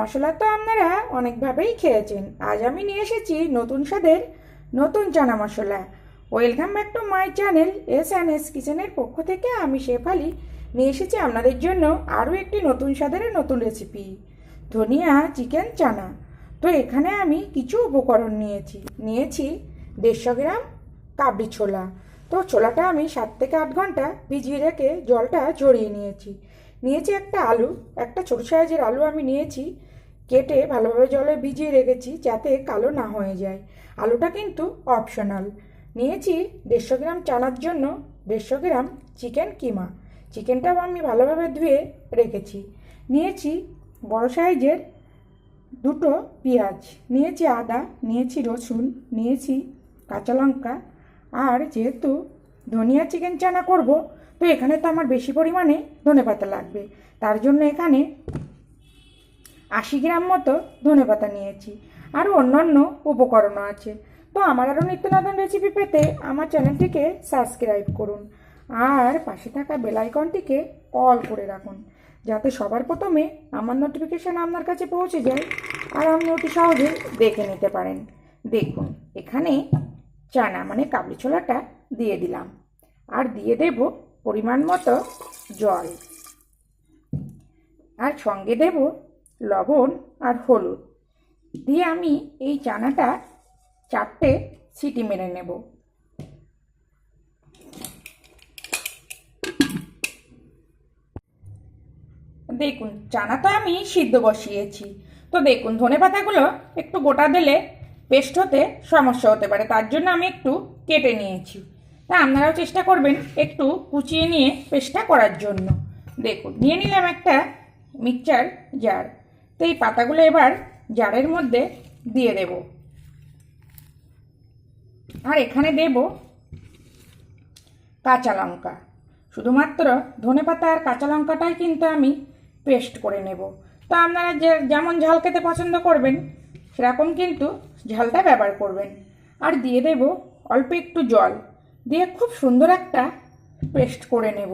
মশলা তো আপনারা অনেকভাবেই খেয়েছেন। আজ আমি নিয়ে এসেছি নতুন স্বাদের নতুন chana masala. Welcome back to my channel S and S কিচেনের পক্ষ থেকে আমি শেফালি নিয়ে এসেছি আপনাদের জন্য আরও একটি নতুন স্বাদের নতুন রেসিপি ধনিয়া চিকেন চানা তো এখানে আমি কিছু উপকরণ নিয়েছি। নিয়েছি দেড়শো গ্রাম কাবলি ছোলা। তো ছোলাটা আমি সাত থেকে আট ঘণ্টা ভিজিয়ে রেখে জলটা ঝরিয়ে নিয়েছি। নিয়েছি একটা আলু, একটা ছোট সাইজের আলু আমি নিয়েছি, কেটে ভালোভাবে জলে ভিজিয়ে রেখেছি যাতে কালো না হয়ে যায়। আলুটা কিন্তু অপশনাল নিয়েছি দেড়শো গ্রাম চানার জন্য দেড়শো গ্রাম চিকেন কিমা। চিকেনটাও আমি ভালোভাবে ধুয়ে রেখেছি। নিয়েছি বড় সাইজের দুটো পেঁয়াজ। নিয়েছি আদা, নিয়েছি রসুন, নিয়েছি কাঁচা লঙ্কা। আর যেহেতু ধনিয়া চিকেন চানা করব তো এখানে তো আমার বেশি পরিমাণে ধনেপাতা লাগবে। তার জন্য এখানে আশি গ্রাম মতো ধনেপাতা নিয়েছি। আরও অন্যান্য উপকরণও আছে। তো আমার আরও নিত্য নতুন রেসিপি পেতে আমার চ্যানেলটিকে সাবস্ক্রাইব করুন। আর পাশে থাকা বেলাইকনটিকে অল করে রাখুন। যাতে সবার প্রথমে আমার নোটিফিকেশান আপনার কাছে পৌঁছে যায় আর আপনি অতি সহজে দেখে নিতে পারেন। দেখুন, এখানে চানা মানে কাবলি ছোলাটা দিয়ে দিলাম। আর দিয়ে দেব পরিমাণ মতো জল। আর সঙ্গে দেব লবণ আর হলুদ। দিয়ে আমি এই চানাটা চারটে সিটি মেরে নেব। দেখুন, চানা তো আমি সিদ্ধ বসিয়েছি। তো দেখুন, ধনে পাতাগুলো একটু গোটা দিলে পেস্ট হতে সমস্যা হতে পারে। তার জন্য আমি একটু কেটে নিয়েছি। তা আপনারাও চেষ্টা করবেন একটু কুচিয়ে নিয়ে পেস্টটা করার জন্য। দেখুন, নিয়ে নিলাম একটা মিক্সচার জার। তো এই পাতাগুলো এবার জারের মধ্যে দিয়ে দেব। আর এখানে দেব কাঁচা লঙ্কা। শুধুমাত্র ধনে পাতা আর কাঁচা লঙ্কাটাই কিন্তু আমি পেস্ট করে নেব। তো আপনারা যে যেমন ঝাল খেতে পছন্দ করবেন, সেরকম কিন্তু ঝালটা ব্যবহার করবেন। আর দিয়ে দেব অল্প একটু জল। দিয়ে খুব সুন্দর একটা পেস্ট করে নেব।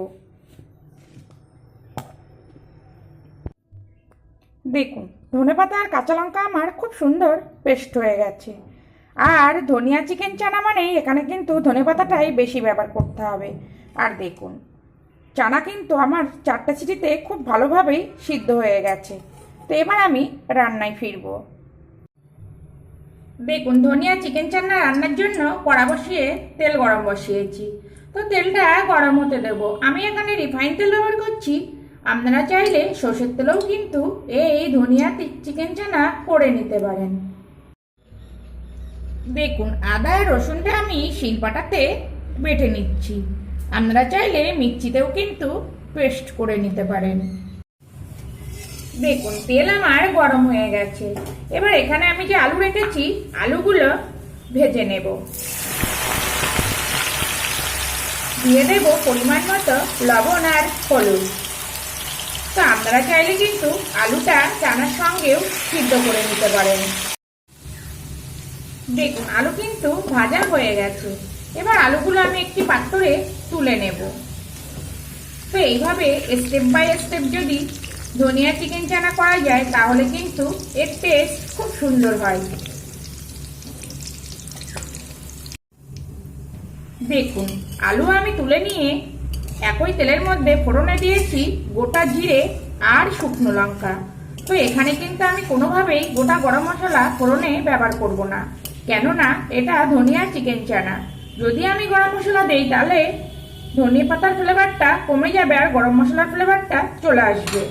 দেখুন ধনেপাতা আর কাঁচা লঙ্কা আমার খুব সুন্দর পেস্ট হয়ে গেছে। আর ধনিয়া চিকেন চানা মানেই এখানে কিন্তু ধনেপাতাটাই বেশি ব্যবহার করতে হবে। আর দেখুন, চানা কিন্তু আমার চারটা সিটিতে খুব ভালোভাবেই সিদ্ধ হয়ে গেছে। তো এবার আমি রান্নায় ফিরব। দেখুন ধনিয়া চিকেন চান্না রান্নার জন্য কড়া বসিয়ে তেল গরম বসিয়েছি। তো তেলটা গরম হতে দেবো। আমি এখানে রিফাইন তেল ব্যবহার করছি। আপনারা চাইলে সর্ষের তেলেও কিন্তু এই ধনিয়া চিকেন চানা করে নিতে পারেন। দেখুন আদা, রসুনটা আমি শিলপাটাতে বেটে নিচ্ছি। আপনারা চাইলে মিক্সিতেও কিন্তু পেস্ট করে নিতে পারেন। দেখুন, তেল আমার গরম হয়ে গেছে। এবার এখানে আমি যে আলু রেখেছি, আলুগুলো ভেজে নেব। দিয়ে দেব পরিমাণ মতো লবণ আর হলুদ। তো আপনারা চাইলে কিন্তু আলুটা চানার সঙ্গেও সিদ্ধ করে নিতে পারেন। দেখুন, আলু কিন্তু ভাজা হয়ে গেছে। এবার আলুগুলো আমি একটি পাত্রে তুলে নেব। তো এইভাবে স্টেপ বাই স্টেপ যদি ধনিয়া চিকেন চানা করা যায়, তাহলে কিন্তু এর টেস্ট খুব সুন্দর হয়। দেখুন, আলু আমি তুলে নিয়ে একই তেলের মধ্যে ফোড়নে দিয়েছি গোটা জিরে আর শুকনো লঙ্কা। তো এখানে কিন্তু আমি কোনোভাবেই গোটা গরম মশলা ফোড়নে ব্যবহার করব না, কেননা এটা ধনিয়া চিকেন চানা। যদি আমি গরম মশলা দেই, তাহলে ধনিয়া পাতার ফ্লেভারটা কমে যাবে আর গরম মশলার ফ্লেভারটা চলে আসবে।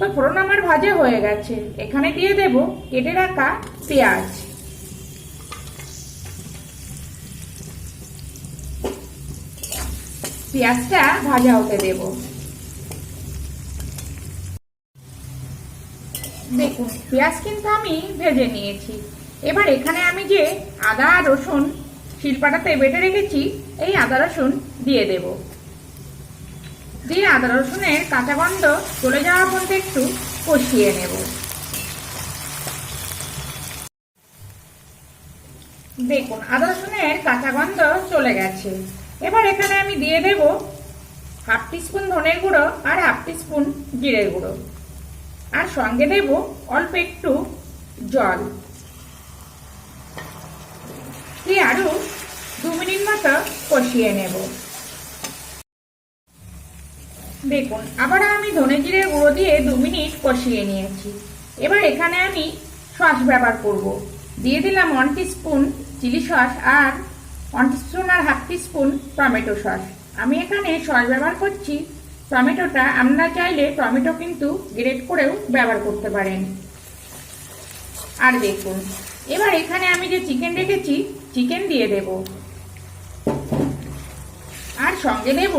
তো ফোড়ন আমার ভাজা হয়ে গেছে। এখানে দিয়ে দেব কেটে রাখা পেঁয়াজ। পেঁয়াজটা ভাজা হতে দেব। দেখুন, পেঁয়াজ কিন্তু আমি ভেজে নিয়েছি। এবার এখানে আমি যে আদা রসুন শিলপাটাতে বেটে রেখেছি, এই আদা রসুন দিয়ে দেব। দিয়ে আদা রসুনের কাঁচা গন্ধ চলে যাওয়া পর্যন্ত একটু কষিয়ে নেব। দেখুন, আদা রসুনের কাঁচা গন্ধ চলে গেছে। এবার এখানে আমি দিয়ে দেব হাফ টিস্পুন ধনের গুঁড়ো আর হাফ টিস্পুন জিরের গুঁড়ো। আর সঙ্গে দেব অল্প একটু জল। দিয়ে আরও দু মিনিট মতো কষিয়ে নেব। দেখুন, আবার আমি ধনে জিরে গুঁড়ো দিয়ে দু মিনিট কষিয়ে নিয়েছি। এবার এখানে আমি সস ব্যবহার করব। দিয়ে দিলাম ওয়ান স্পুন চিলি সস আর ওয়ান স্পুন আর হাফ স্পুন টমেটো সস। আমি এখানে সস ব্যবহার করছি, টমেটোটা আপনারা চাইলে টমেটো কিন্তু গ্রেট করেও ব্যবহার করতে পারেন। আর দেখুন, এবার এখানে আমি যে চিকেন রেখেছি চিকেন দিয়ে দেব। আর সঙ্গে দেব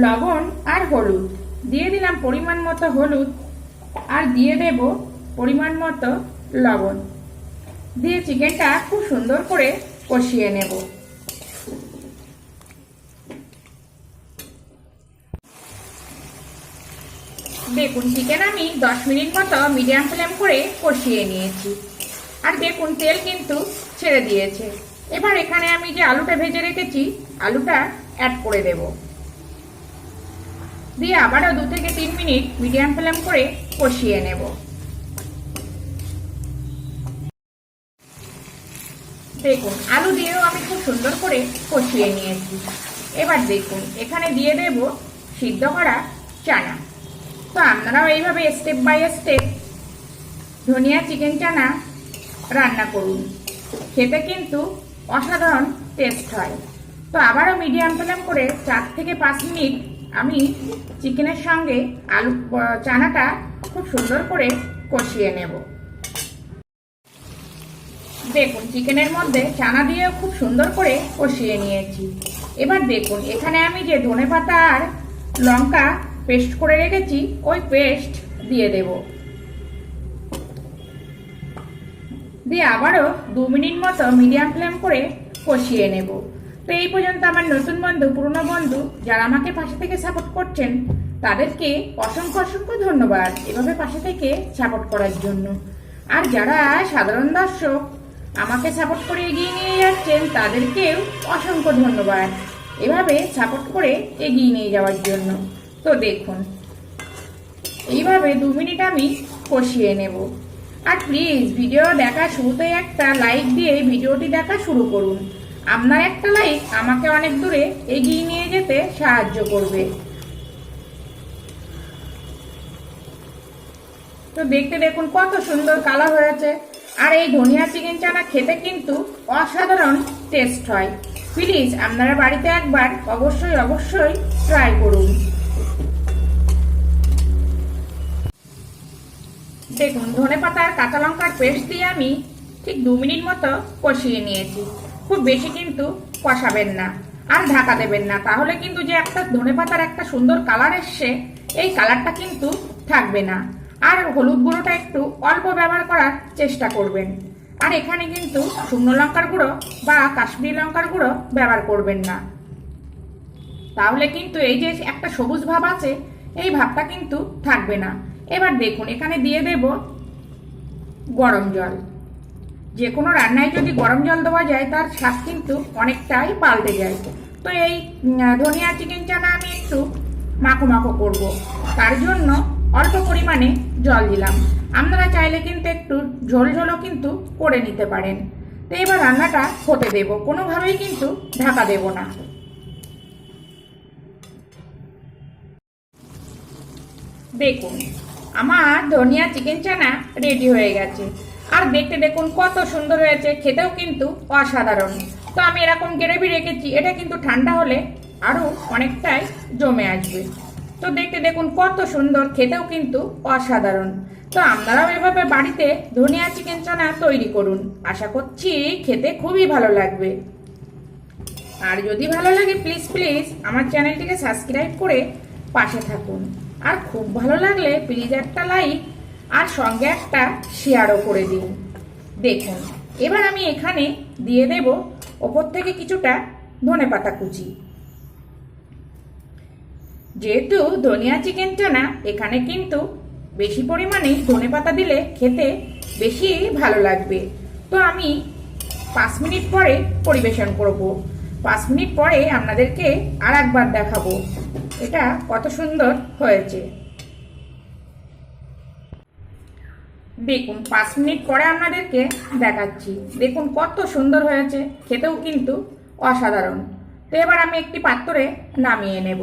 লবণ আর হলুদ। দিয়ে দিলাম পরিমাণ মতো হলুদ আর দিয়ে দেব পরিমাণ মতো লবণ। দিয়ে চিকেনটা খুব সুন্দর করে কষিয়ে নেব। দেখুন, চিকেন আমি দশ মিনিট মতো মিডিয়াম ফ্লেম করে কষিয়ে নিয়েছি। আর দেখুন, তেল কিন্তু ছেড়ে দিয়েছে। এবার এখানে আমি যে আলুটা ভেজে রেখেছি, আলুটা অ্যাড করে দেব। দিয়ে আবারও দু থেকে তিন মিনিট মিডিয়াম ফ্লেম করে কষিয়ে নেব। দেখুন, আলু দিয়েও আমি খুব সুন্দর করে কষিয়ে নিয়েছি। এবার দেখুন, এখানে দিয়ে দেব সিদ্ধ করা চানা। তো আপনারাও এইভাবে step by step dhaniya chicken chana রান্না করুন। খেতে কিন্তু অসাধারণ টেস্ট হয়। তো আবারও মিডিয়াম ফ্লেম করে চার থেকে পাঁচ মিনিট আমি চিকেনের সঙ্গে আলু চানাটা খুব সুন্দর করে কষিয়ে নেব। দেখুন, চিকেনের মধ্যে চানা দিয়ে খুব সুন্দর করে কষিয়ে নিয়েছি। এবার দেখুন, এখানে আমি যে ধনে পাতা আর লঙ্কা পেস্ট করে রেখেছি, ওই পেস্ট দিয়ে দেব। দিয়ে আবারও দু মিনিট মতো মিডিয়াম ফ্লেম করে কষিয়ে নেব। তো এই পর্যন্ত আমার নতুন বন্ধু, পুরনো বন্ধু যারা আমাকে পাশে থেকে সাপোর্ট করছেন, তাদেরকে অসংখ্য অসংখ্য ধন্যবাদ এভাবে পাশে থেকে সাপোর্ট করার জন্য। আর যারা সাধারণ দর্শক আমাকে সাপোর্ট করে এগিয়ে নিয়ে যাচ্ছেন, তাদেরকেও অসংখ্য ধন্যবাদ এভাবে সাপোর্ট করে এগিয়ে নিয়ে যাওয়ার জন্য। তো দেখুন, এইভাবে দু মিনিট আমি কষিয়ে নেব। আর প্লিজ ভিডিও দেখা শুরুতে একটা লাইক দিয়ে ভিডিওটি দেখা শুরু করুন। আপনার একটা লাইক আমাকে অনেক দূরে এগিয়ে নিয়ে যেতে সাহায্য করবে। তো দেখতে দেখুন কত সুন্দর কালার হয়েছে। আর এই ধনিয়া চিকেন চানা খেতে কিন্তু অসাধারণ টেস্ট হয়। প্লিজ আপনারা বাড়িতে একবার অবশ্যই অবশ্যই ট্রাই করুন। দেখুন ধনে পাতা আর কাঁচা লঙ্কার পেস্ট দিয়ে আমি ঠিক দু মিনিট মতো কষিয়ে নিয়েছি। খুব বেশি কিন্তু কষাবেন না, আর ঢাকা দেবেন না। তাহলে কিন্তু যে একটা ধনে পাতার একটা সুন্দর কালার এসছে, এই কালারটা কিন্তু থাকবে না। আর হলুদ গুঁড়োটা একটু অল্প ব্যবহার করার চেষ্টা করবেন। আর এখানে কিন্তু শুকনো লঙ্কার গুঁড়ো বা কাশ্মীরি লঙ্কার গুঁড়ো ব্যবহার করবেন না। তাহলে কিন্তু এই যে একটা সবুজ ভাব আছে, এই ভাবটা কিন্তু থাকবে না। এবার দেখুন, এখানে দিয়ে দেব গরম জল। যে কোনো রান্নায় যদি গরম জল দেওয়া যায়, তার স্বাদ কিন্তু অনেকটাই পাল্টে যায়। তো এই ধনিয়া চিকেন চানা আমি একটু মাখো মাখো করব। তার জন্য অল্প পরিমাণে জল দিলাম। আপনারা চাইলে কিন্তু একটু ঝোল ঝোলও কিন্তু করে নিতে পারেন। তো এবার রান্নাটা হতে দেব। কোনোভাবেই কিন্তু ঢাকা দেব না। দেখুন, আমার ধনিয়া চিকেন চানা রেডি হয়ে গেছে। আর দেখতে দেখুন কত সুন্দর হয়েছে, খেতেও কিন্তু অসাধারণ। তো আমি এরকম গ্রেভি রেখেছি, এটা কিন্তু ঠান্ডা হলে আরও অনেকটাই জমে আসবে। তো দেখতে দেখুন কত সুন্দর, খেতেও কিন্তু অসাধারণ। তো আপনারাও এভাবে বাড়িতে ধনিয়া চিকেন চানা তৈরি করুন। আশা করছি খেতে খুবই ভালো লাগবে। আর যদি ভালো লাগে প্লিজ প্লিজ আমার চ্যানেলটিকে সাবস্ক্রাইব করে পাশে থাকুন। আর খুব ভালো লাগলে প্লিজ একটা লাইক আর সঙ্গে একটা শেয়ারও করে দিন। দেখুন, এবার আমি এখানে দিয়ে দেব ওপর থেকে কিছুটা ধনে পাতা কুচি। যেহেতু ধনিয়া চিকেনটা না, এখানে কিন্তু বেশি পরিমাণে ধনে পাতা দিলে খেতে বেশি ভালো লাগবে। তো আমি পাঁচ মিনিট পরে পরিবেশন করব। পাঁচ মিনিট পরে আপনাদেরকে আর একবার দেখাবো। এটা কত সুন্দর হয়েছে। দেখুন, পাঁচ মিনিট পরে আপনাদেরকে দেখাচ্ছি। দেখুন, কত সুন্দর হয়েছে। খেতেও কিন্তু অসাধারণ। তো এবার আমি একটি পাত্রে নামিয়ে নেব।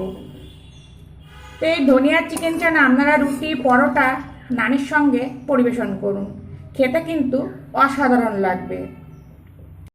তো এই ধনিয়ার চিকেন চান আপনারা রুটি, পরোটা, নানির সঙ্গে পরিবেশন করুন। খেতে কিন্তু অসাধারণ লাগবে।